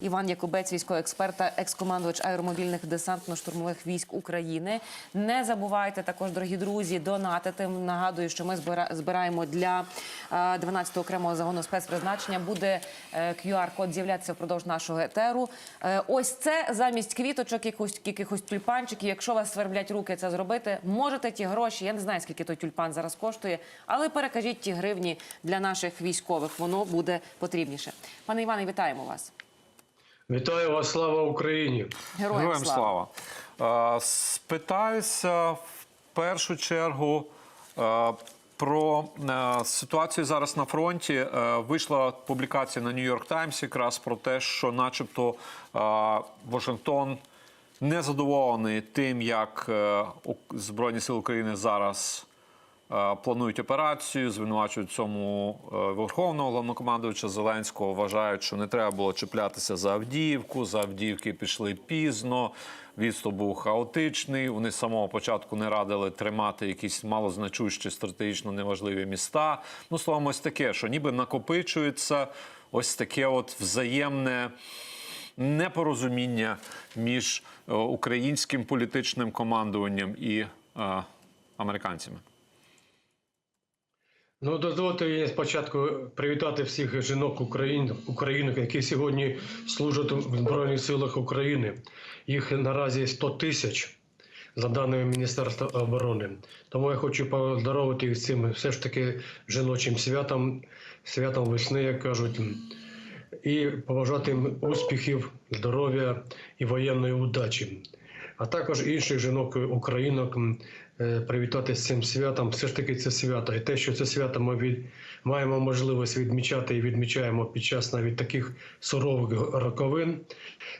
Іван Якубець, військовий експерт екс-командувач аеромобільних десантно-штурмових військ України. Не забувайте також, дорогі друзі, донатити. Нагадую, що ми збира- збираємо для е, 12-го окремого загону спецпризначення. Буде е, QR-код з'являтися впродовж нашого етеру. Е, Ось це замість квіточок, якихось, якихось тюльпанчиків. Якщо вас сверблять руки це зробити, можете ті гроші. Я не знаю, скільки той тюльпан зараз коштує, але перекажіть ті гривні для наших військових. Воно буде потрібніше. Пане Іване, вітаємо вас. Вітаю вас, слава Україні! Героям, Героям слава. слава. Е, Спитаюся в першу чергу е, про е, ситуацію зараз на фронті. Е, Вийшла публікація на Нью-Йорк Таймс якраз про те, що, начебто, е, Вашингтон не задоволений тим, як е, Збройні Сили України зараз. Е, Планують операцію, звинувачують цьому е, верховного головнокомандувача Зеленського. Вважають, що не треба було чіплятися за Авдіївку. За Авдіївки пішли пізно. Відступ був хаотичний. Вони з самого початку не радили тримати якісь малозначущі стратегічно неважливі міста. Ну словом, ось таке, що ніби накопичується ось таке, от взаємне непорозуміння між е, українським політичним командуванням і е, американцями. Ну, дозвольте мені спочатку привітати всіх жінок України, які сьогодні служать в Збройних силах України. Їх наразі 100 тисяч, за даними Міністерства оборони. Тому я хочу поздоровити їх з цим все ж таки жіночим святом, святом весни, як кажуть, і побажати їм успіхів, здоров'я і воєнної удачі. А також інших жінок українок привітати з цим святом. Все ж таки це свято. І те, що це свято ми від... маємо можливість відмічати і відмічаємо під час навіть таких сурових роковин,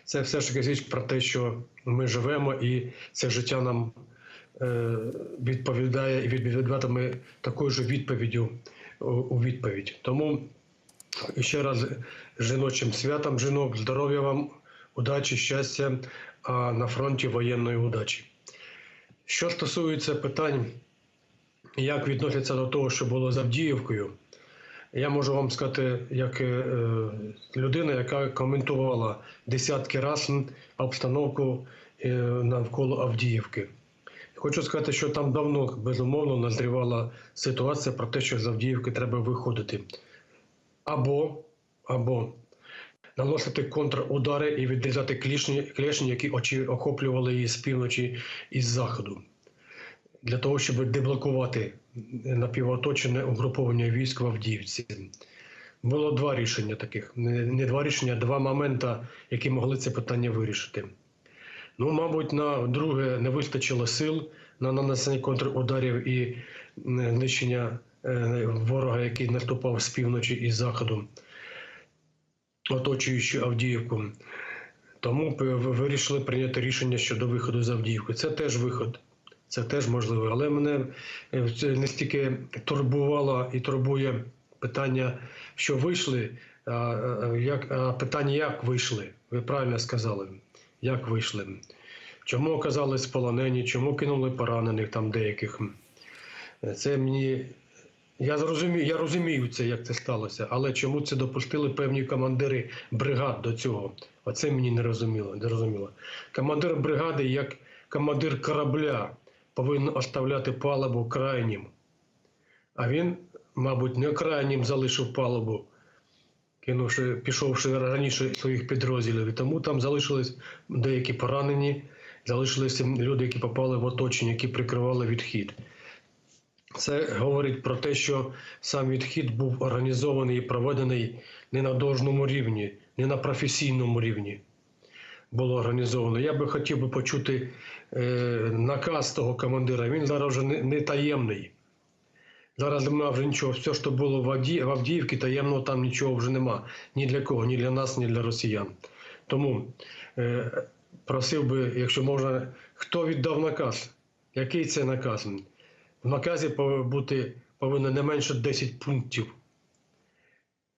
це все ж таки свідчить про те, що ми живемо і це життя нам е, відповідає і відповідатиме такою ж відповіддю у відповідь. Тому ще раз жіночим святом жінок, здоров'я вам, удачі, щастя, а на фронті воєнної удачі. Що стосується питань, як відносяться до того, що було з Авдіївкою, я можу вам сказати, як е, людина, яка коментувала десятки разів обстановку е, навколо Авдіївки. Хочу сказати, що там давно безумовно назрівала ситуація про те, що з Авдіївки треба виходити. Або, або наносити контрудари і відрізати клішні, клешні, які охоплювали її з півночі і з заходу. Для того, щоб деблокувати напівоточене угруповання військ в Авдіївці. Було два рішення таких. Не, два рішення, а два моменти, які могли це питання вирішити. Ну, мабуть, на друге не вистачило сил на нанесення контрударів і е, знищення е, ворога, який наступав з півночі і з заходу, оточуючи Авдіївку. Тому вирішили прийняти рішення щодо виходу з Авдіївки. Це теж виход, це теж можливо. Але мене не стільки турбувало і турбує питання, що вийшли, а, як, а питання, як вийшли. Ви правильно сказали, як вийшли. Чому оказались полонені, чому кинули поранених там деяких. Це мені. Я зрозумію, я розумію це, як це сталося, але чому це допустили певні командири бригад до цього? Оце мені не розуміло. Не розуміло. Командир бригади, як командир корабля, повинен оставляти палубу крайнім. А він, мабуть, не крайнім залишив палубу, кинувши, пішовши раніше своїх підрозділів. І тому там залишились деякі поранені, залишилися люди, які попали в оточення, які прикривали відхід. Це говорить про те, що сам відхід був організований і проведений не на должному рівні, не на професійному рівні. Було організовано. Я би хотів би почути е, наказ того командира. Він зараз вже не, не таємний. Зараз немає вже нічого. Все, що було в, Авді... в Авдіївці, таємного там нічого вже нема. Ні для кого, ні для нас, ні для росіян. Тому е, просив би, якщо можна, хто віддав наказ? Який це наказ? В наказі бути повинно не менше 10 пунктів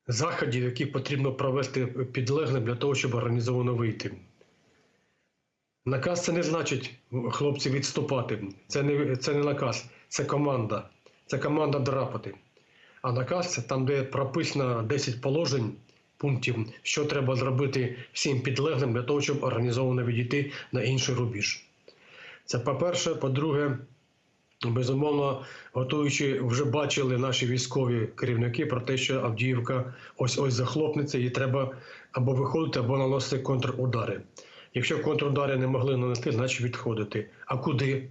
заходів, які потрібно провести підлеглим для того, щоб організовано вийти. Наказ це не значить хлопці відступати. Це не, це не наказ, це команда. Це команда драпати. А наказ це там, де прописано 10 положень, пунктів, що треба зробити всім підлеглим для того, щоб організовано відійти на інший рубіж. Це по-перше. По-друге, безумовно, готуючи, вже бачили наші військові керівники про те, що Авдіївка ось ось захлопнеться, і треба або виходити, або наносити контрудари. Якщо контрудари не могли нанести, значить відходити. А куди?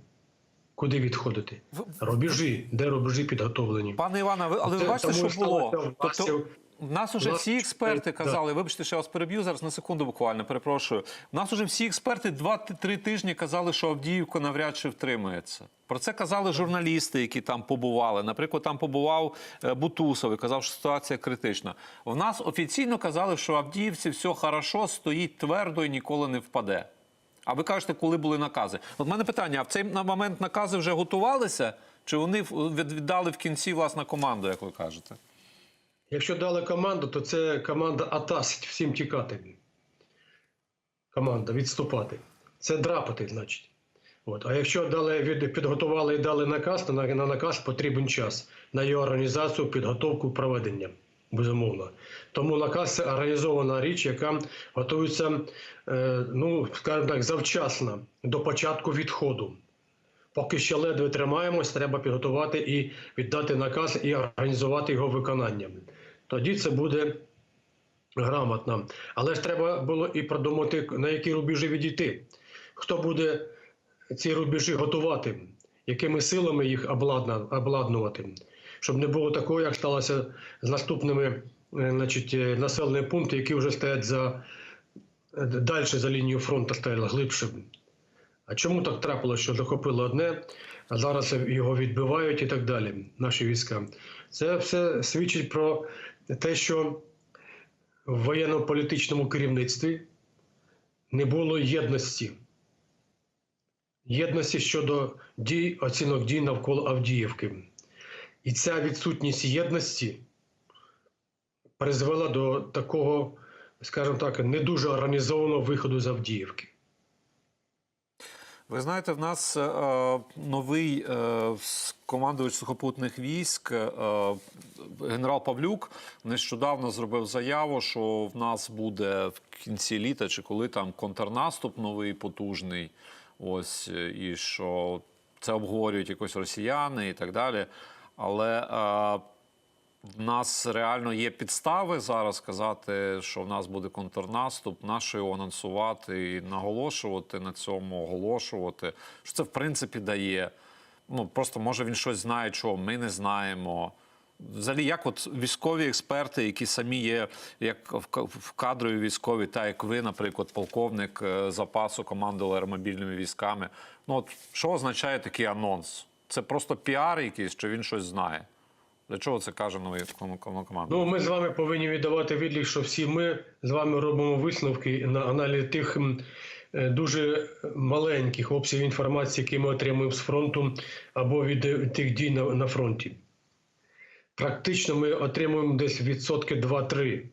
Куди відходити? Рубежі, де рубежі підготовлені? Пане Іване, ви, але ви бачите, що було? Тобто, в нас уже всі експерти казали, вибачте, що я вас переб'ю зараз на секунду буквально, перепрошую. В нас уже всі експерти два-три тижні казали, що Авдіївка навряд чи втримається. Про це казали журналісти, які там побували. Наприклад, там побував е, Бутусов і казав, що ситуація критична. В нас офіційно казали, що Авдіївці все хорошо, стоїть твердо і ніколи не впаде. А ви кажете, коли були накази? От в мене питання: а в цей момент накази вже готувалися? Чи вони віддали в кінці власне команду, як ви кажете? Якщо дали команду, то це команда атасить, всім тікати. Команда відступати. Це драпати, значить. От. А якщо дали, від, підготували і дали наказ, то на, на наказ потрібен час на його організацію, підготовку, проведення. Безумовно. Тому наказ це організована річ, яка готується, е, ну, скажімо так, завчасно до початку відходу. Поки ще ледве тримаємось, треба підготувати і віддати наказ і організувати його виконання. Тоді це буде грамотно. Але ж треба було і продумати, на які рубежі відійти. Хто буде ці рубежі готувати, якими силами їх обладнувати, щоб не було такого, як сталося з наступними е, значить, е, населеними пунктами, які вже стоять за далі за лінією фронту, стояли глибше. А чому так трапилося, що захопили одне, а зараз його відбивають і так далі, наші війська? Це все свідчить про те, що в воєнно-політичному керівництві не було єдності. Єдності щодо дій, оцінок дій навколо Авдіївки. І ця відсутність єдності призвела до такого, скажімо так, не дуже організованого виходу з Авдіївки. Ви знаєте, в нас е, новий е, командувач сухопутних військ е, генерал Павлюк нещодавно зробив заяву, що в нас буде в кінці літа чи коли там контрнаступ новий потужний. Ось е, і що це обговорюють якось росіяни і так далі. Але е, в нас реально є підстави зараз казати, що в нас буде контрнаступ, наше його анонсувати і наголошувати на цьому, оголошувати. Що це в принципі дає. Ну просто може він щось знає, чого ми не знаємо. Взагалі, як от військові експерти, які самі є як в кадрові військові, та як ви, наприклад, полковник е, запасу командували аеромобільними військами. Ну от що означає такий анонс? Це просто піар якийсь, що він щось знає. Для чого це каже новий команда? Ну, ми з вами повинні віддавати відлік, що всі ми з вами робимо висновки на аналіз тих е, дуже маленьких обсягів інформації, які ми отримуємо з фронту або від е, тих дій на, на фронті. Практично ми отримуємо десь відсотки 2-3,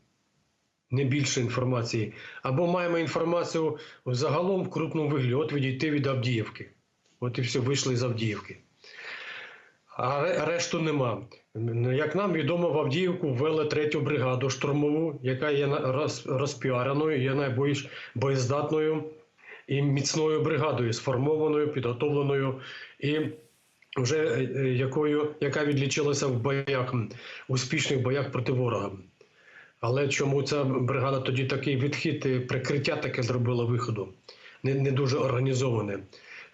не більше інформації. Або маємо інформацію загалом в крупному вигляді, от відійти від Авдіївки. От і все, вийшли з Авдіївки. А решту нема. Як нам відомо, в Авдіївку ввели третю бригаду штурмову, яка є розпіареною, є найбільш боєздатною і міцною бригадою, сформованою, підготовленою і вже е, е, якою, яка відлічилася в боях, успішних боях проти ворога. Але чому ця бригада тоді такий відхід, прикриття таке зробила виходу? Не, не дуже організоване.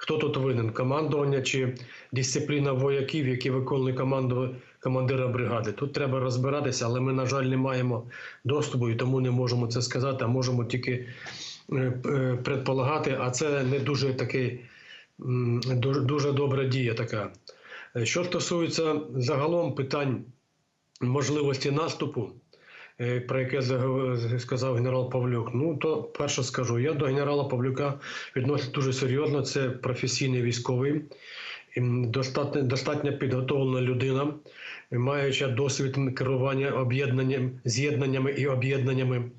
Хто тут винен? Командування чи дисципліна вояків, які виконують команду командира бригади? Тут треба розбиратися, але ми, на жаль, не маємо доступу і тому не можемо це сказати, а можемо тільки е, е, предполагати, а це не дуже такий дуже, добра дія така. Е, Що стосується загалом питань можливості наступу, про яке сказав генерал Павлюк. Ну то перше скажу, я до генерала Павлюка відношусь дуже серйозно. Це професійний військовий, достатньо, достатньо підготовлена людина, маючи досвід керування об'єднанням, з'єднаннями і об'єднаннями.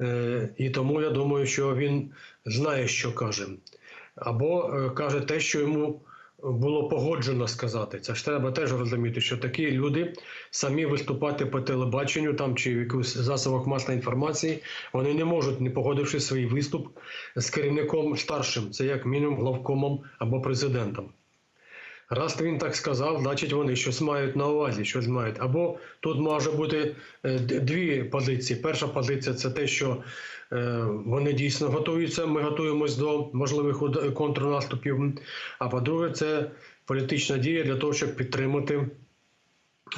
Е, І тому я думаю, що він знає, що каже, або е, каже те, що йому було погоджено сказати. Це ж треба теж розуміти, що такі люди самі виступати по телебаченню там чи в якихось засобах масової інформації, вони не можуть, не погодивши свій виступ з керівником старшим, це як мінімум главкомом або президентом. Раз він так сказав, значить вони щось мають на увазі, щось мають. Або тут може бути е, дві позиції. Перша позиція це те, що е, вони дійсно готуються. Ми готуємось до можливих контрнаступів. А по-друге, це політична дія для того, щоб підтримати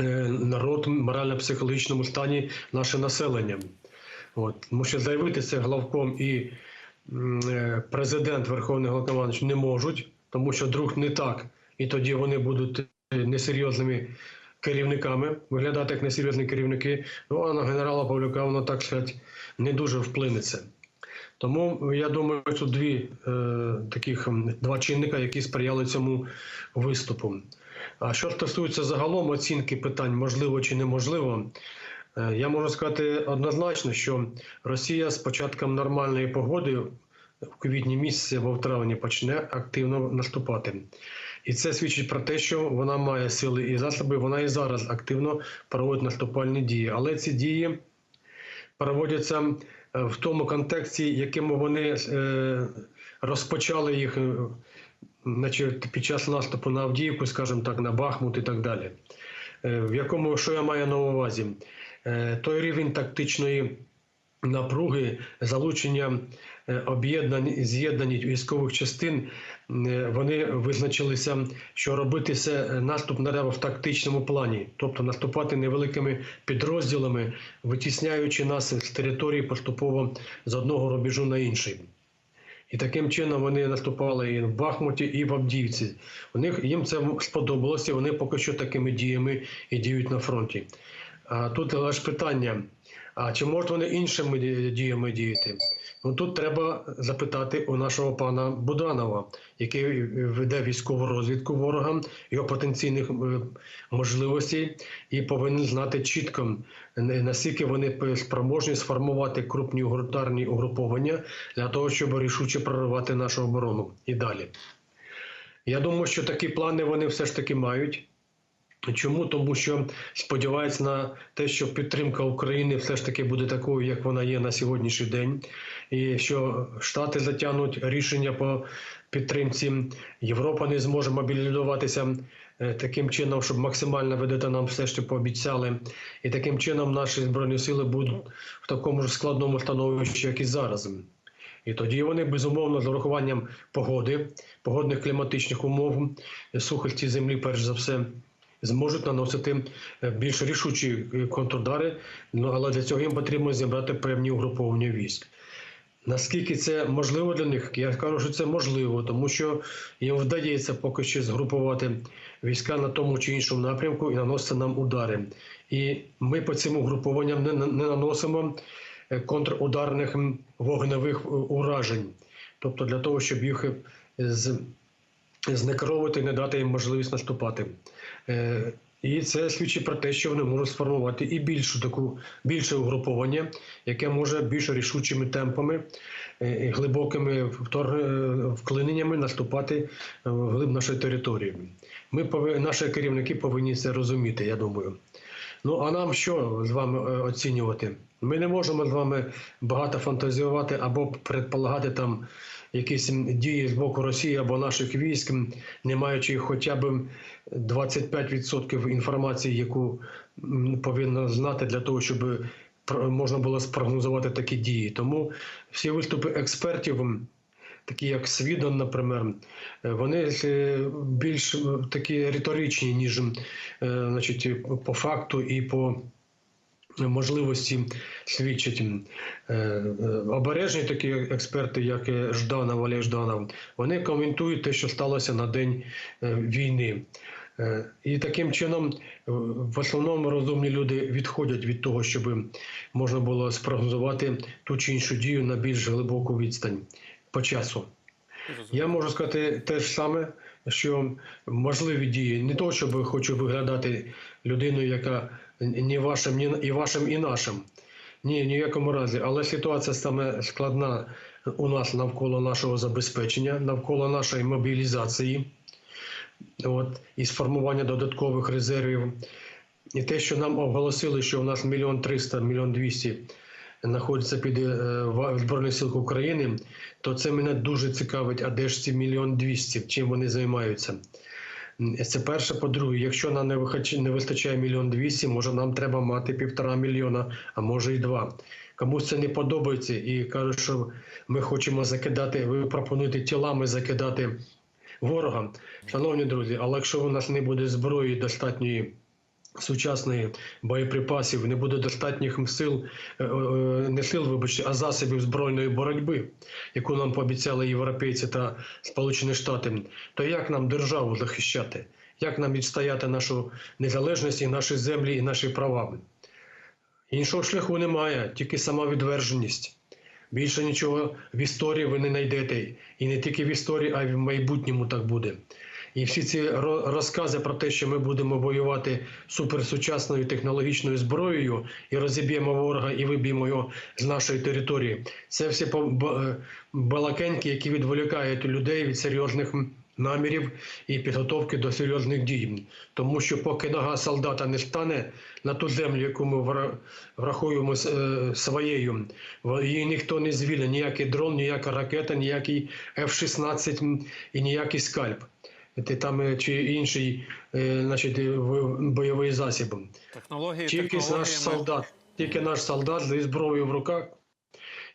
е, народ в морально-психологічному стані наше населення. От. Тому що заявити це главком і президент Верховний Головнокомандуючий не можуть, тому що друг не так, і тоді вони будуть е, несерйозними керівниками, виглядати як несерйозні керівники. Ну а на генерала Павлюка воно так сказати не дуже вплинеться. Тому я думаю, що дві е, таких два чинника, які сприяли цьому виступу. А що стосується загалом оцінки питань, можливо чи неможливо, е, я можу сказати однозначно, що Росія з початком нормальної погоди в квітні місяці або в травні почне активно наступати. І це свідчить про те, що вона має сили і засоби, вона і зараз активно проводить наступальні дії. Але ці дії проводяться е, в тому контексті, яким вони е, розпочали їх е, значить, під час наступу на Авдіївку, скажімо так, на Бахмут і так далі. Е, В якому що я маю на увазі? Е, Той рівень тактичної напруги, залучення е, об'єднань, з'єднань військових частин, е, вони визначилися, що робити це наступ треба в тактичному плані, тобто наступати невеликими підрозділами, витісняючи нас з території поступово з одного рубежу на інший. І таким чином вони наступали і в Бахмуті, і в Авдіївці. У них їм це сподобалося. Вони поки що такими діями і діють на фронті. А тут лише питання: а чи можуть вони іншими діями діяти? Ну тут треба запитати у нашого пана Буданова, який веде військову розвідку ворога, його потенційних е, можливостей, і повинен знати чітко, наскільки вони спроможні сформувати крупні угрупарні угруповання для того, щоб рішуче проривати нашу оборону і далі. Я думаю, що такі плани вони все ж таки мають. Чому? Тому що сподіваються на те, що підтримка України все ж таки буде такою, як вона є на сьогоднішній день, і що Штати затягнуть рішення по підтримці. Європа не зможе мобілізуватися е, таким чином, щоб максимально видати нам все, що пообіцяли. І таким чином наші збройні сили будуть в такому ж складному становищі, як і зараз. І тоді вони безумовно з урахуванням погоди, погодних кліматичних умов, сухості землі, перш за все, зможуть наносити е, більш рішучі е, контрудари. Ну але для цього їм потрібно зібрати певні угруповання військ. Наскільки це можливо для них? Я кажу, що це можливо, тому що їм вдається поки що згрупувати війська на тому чи іншому напрямку і наносити нам удари. І ми по цим угрупованням не, не наносимо е, контрударних вогневих уражень, тобто для того, щоб їх з, знекровити не дати їм можливість наступати. Е, І це свідчить про те, що вони можуть сформувати і більшу таку більше угруповання, яке може більш рішучими темпами, е, і глибокими е, вклиненнями наступати в глиб нашої території. Ми повинні, наші керівники повинні це розуміти, я думаю. Ну а нам що з вами е, оцінювати? Ми не можемо з вами багато фантазіювати або предполагати там якісь дії з боку Росії або наших військ, не маючи хоча б 25% інформації, яку повинно знати для того, щоб можна було спрогнозувати такі дії. Тому всі виступи експертів. Такі як Свідон, наприклад, е, вони е, більш е, такі риторичні, ніж значить, по факту і по можливості свідчать. Обережні такі експерти, як Жданов, Олег Жданов, вони коментують те, що сталося на день війни. І таким чином, в основному розумні люди відходять від того, щоб можна було спрогнозувати ту чи іншу дію на більш глибоку відстань по часу. Я можу сказати те ж саме, що можливі дії не то, щоб хочу виглядати людиною, яка ні вашим, ні і вашим, і нашим. Ні, ні в якому разі. Але ситуація саме складна у нас навколо нашого забезпечення, навколо нашої мобілізації. от, і сформування додаткових резервів. І те, що нам оголосили, що у нас мільйон триста, мільйон двісті знаходиться під е, Збройних сил України, то це мене дуже цікавить, а де ж ці мільйон двісті, чим вони займаються. Це перше. По-друге, якщо нам не вистачає мільйон двісті, може нам треба мати півтора мільйона, а може і два. Комусь це не подобається і кажуть, що ми хочемо закидати, ви пропонуєте тілами закидати ворога. Шановні друзі, але якщо у нас не буде зброї достатньої сучасної боєприпасів, не буде достатніх сил, е, е, не сил, вибачте, а засобів збройної боротьби, яку нам пообіцяли європейці та Сполучені Штати, то як нам державу захищати? Як нам відстояти нашу незалежність і наші землі і наші права? Іншого шляху немає, тільки самовідверженість. Більше нічого в історії ви не знайдете. І не тільки в історії, а й в майбутньому так буде. І всі ці ро- розкази про те, що ми будемо воювати суперсучасною технологічною зброєю і розіб'ємо ворога і виб'ємо його з нашої території, це всі е, балакеньки, які відволікають людей від серйозних намірів і підготовки до серйозних дій. Тому що поки нога солдата не стане на ту землю, яку ми вра- врахуємо е, своєю, її ніхто не звільне, ніякий дрон, ніяка ракета, ніякий F-16 і ніякий скальп. Ти там е, чи інший е, значить, бойовий засіб. Технології, Тільки наш технологіями. солдат, тільки наш солдат зі зброєю в руках,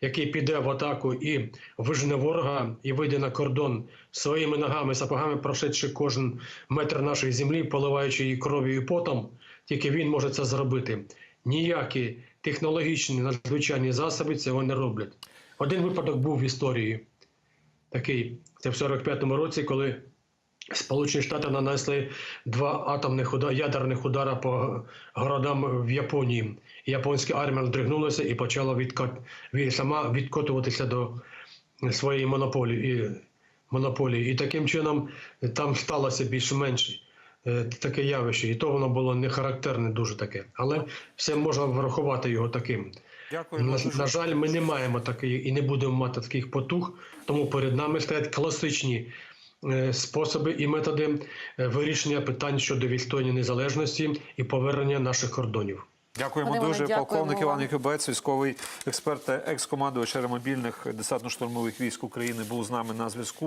який піде в атаку і вижене ворога, і вийде на кордон своїми ногами, сапогами, прошедши кожен метр нашої землі, поливаючи її кров'ю і потом, тільки він може це зробити. Ніякі технологічні надзвичайні засоби цього не роблять. Один випадок був в історії такий. Це в 45-му році, коли Сполучені Штати нанесли два атомних уда- ядерних удара по городам в Японії. Японська армія здригнулася і почала відкат... від... сама відкотуватися до своєї монополії. І... монополії. І таким чином там сталося більш-менш е, таке явище. І то воно було не характерне дуже таке. Але все можна врахувати його таким. Дякую На, на жаль, ми не маємо такої і не будемо мати таких потуг, тому перед нами стоять класичні способи і методи е, вирішення питань щодо відстояння незалежності і повернення наших кордонів. Дякуємо Пане дуже. дякуємо Полковник Іван. Якубець, військовий експерт екс-командувач аеромобільних десантно-штурмових військ України, був з нами на зв'язку.